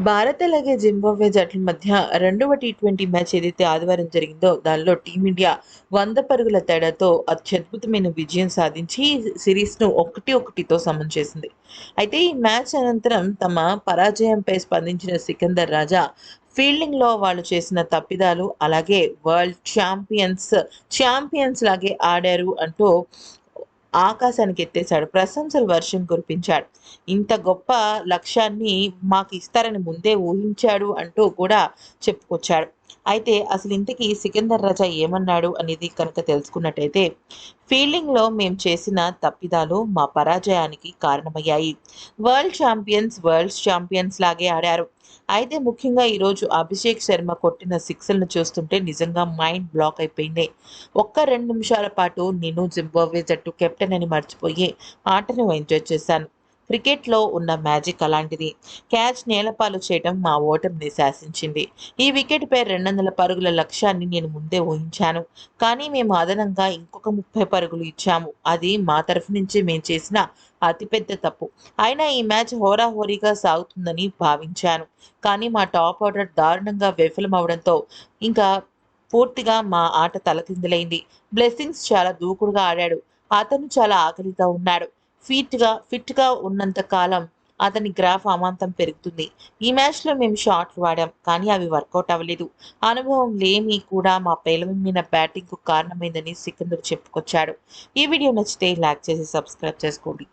భారత్ అలాగే జింబాబ్వే జట్ల మధ్య రెండవ టీ ట్వంటీ మ్యాచ్ ఏదైతే ఆదివారం జరిగిందో దానిలో టీమిండియా వంద పరుగుల తేడాతో అత్యద్భుతమైన విజయం సాధించి సిరీస్ను ఒకటి ఒకటితో సమం చేసింది. అయితే ఈ మ్యాచ్ అనంతరం తమ పరాజయంపై స్పందించిన సికందర్ రాజా ఫీల్డింగ్లో వాళ్ళు చేసిన తప్పిదాలు అలాగే వరల్డ్ ఛాంపియన్స్ ఛాంపియన్స్ లాగే ఆడారు అంటూ ఆకాశానికి ఎత్తేశాడు ప్రశంసలు వర్షం కురిపించాడు. ఇంత గొప్ప లక్ష్యాన్ని మాకు ఇస్తారని ముందే ఊహించాడు అంటూ కూడా చెప్పుకొచ్చాడు. అయితే అసలు ఇంతకీ సికిందర్ రాజా ఏమన్నాడు అనేది కనుక తెలుసుకున్నట్టయితే ఫీల్డింగ్లో మేము చేసిన తప్పిదాలు మా పరాజయానికి కారణమయ్యాయి. వరల్డ్ ఛాంపియన్స్ వరల్డ్ ఛాంపియన్స్ లాగే ఆడారు. అయితే ముఖ్యంగా ఈరోజు అభిషేక్ శర్మ కొట్టిన సిక్స్లను చూస్తుంటే నిజంగా మైండ్ బ్లాక్ అయిపోయింది. ఒక్క రెండు నిమిషాల పాటు నేను జింబాబ్వే జట్టు కెప్టెన్ అని మర్చిపోయి ఆటను ఎంజాయ్ చేశాను. క్రికెట్లో ఉన్న మ్యాజిక్ అలాంటిది. క్యాచ్ నేలపాలు చేయడం మా ఓటమిని శాసించింది. ఈ వికెట్పై రెండు వందల పరుగుల లక్ష్యాన్ని నేను ముందే ఊహించాను. కానీ మేము అదనంగా ఇంకొక ముప్పై పరుగులు ఇచ్చాము. అది మా తరఫు నుంచి మేము చేసిన అతిపెద్ద తప్పు. అయినా ఈ మ్యాచ్ హోరాహోరీగా సాగుతుందని భావించాను. కానీ మా టాప్ ఆర్డర్ దారుణంగా విఫలమవడంతో ఇంకా పూర్తిగా మా ఆట తలకిందులైంది. బ్లెస్సింగ్స్ చాలా దూకుడుగా ఆడాడు. అతను చాలా ఆకలిగా ఉన్నాడు. ఫిట్గా ఫిట్గా ఉన్నంత కాలం అతని గ్రాఫ్ అమాంతం పెరుగుతుంది. ఈ మ్యాచ్లో మేము షాట్లు వాడాం కానీ అవి వర్కౌట్ అవ్వలేదు. అనుభవం లేని కూడా మా పేలవమైన బ్యాటింగ్కు కారణమైందని సికిందర్ చెప్పుకొచ్చాడు. ఈ వీడియో నచ్చితే లైక్ చేసి సబ్స్క్రైబ్ చేసుకోండి.